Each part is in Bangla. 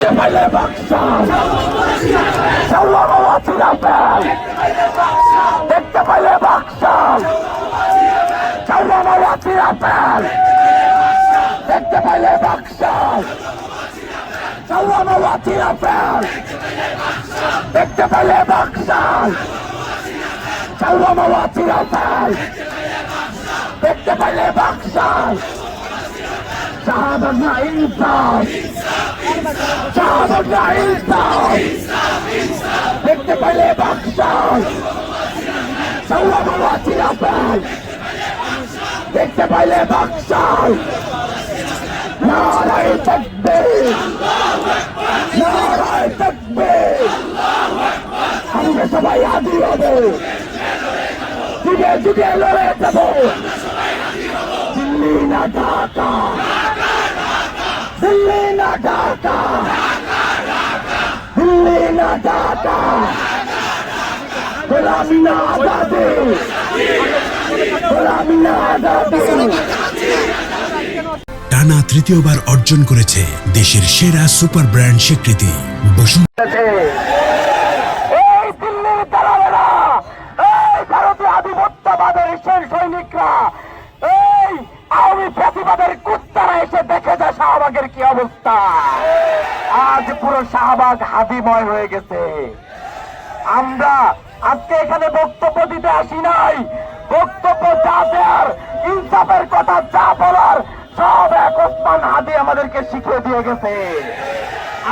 পেলে বাক্সা সাল্লামাওয়াতিরা প্যাল দেখতে পেলে বাক্সা সাল্লামাওয়াতিরা প্যাল দেখতে পেলে বাক্সা সাল্লামাওয়াতিরা প্যাল দেখতে পেলে বাক্সা সাল্লামাওয়াতিরা প্যাল দেখতে পেলে বাক্সা শাহাদাত ইনসাফ শাহাদাত ইনসাফ দেখতে পেলে বাক্সাল সাল্লামাওয়াতিরা প্যাল দেখতে পেলে বাক্সাল নারায় তাকবীর নারায় তাকবীর আমরা সবাই হাজির হব যুগে যুগে লড়ে যাব দিল্লি না ঢাকা দিল্লি না ঢাকা দিল্লি না ঢাকা গোলামি না আজাদি গোলামি না আজাদি টানা তৃতীয়বার অর্জন করেছে দেশের সেরা সুপার ব্র্যান্ড স্বীকৃতি বসুন্ধরা। এই দিল্লির দালালেরা এই ভারতীয় আধিপত্যবাদের শেষ সৈনিকরা এসে দেখে যায় শাহবাগের কি অবস্থা। আজ পুরো শাহবাগ হাদিময় হয়ে গেছে। আমরা আজকে এখানে বক্তব্য দিতে আসি নাই। বক্তব্য যা দেওয়ার ইনসাফের কথা যা বলার, সব এক ওসমান হাদি আমাদেরকে শিখিয়ে দিয়ে গেছে।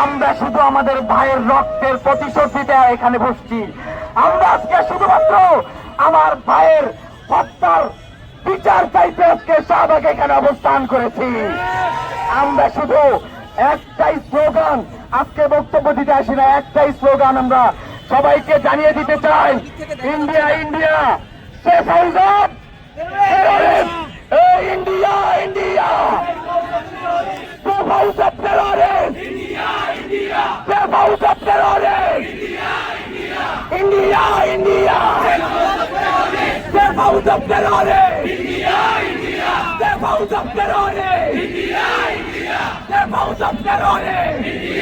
আমরা শুধু আমাদের ভাইয়ের রক্তের প্রতিশোধ দিতে এখানে বসছি। আমরা আজকে শুধুমাত্র আমার ভাইয়ের হত্যার বিচার চাইতে আজকে শাহবাগ এখানে অবস্থান করেছি। আমরা শুধু একটাই স্লোগান, আজকে বক্তব্য দিতে আসি না, একটাই স্লোগান আমরা সবাইকে জানিয়ে দিতে চাই, India India safe India India. India India safe house of terrorist safe house of terrorist safe house of terrorist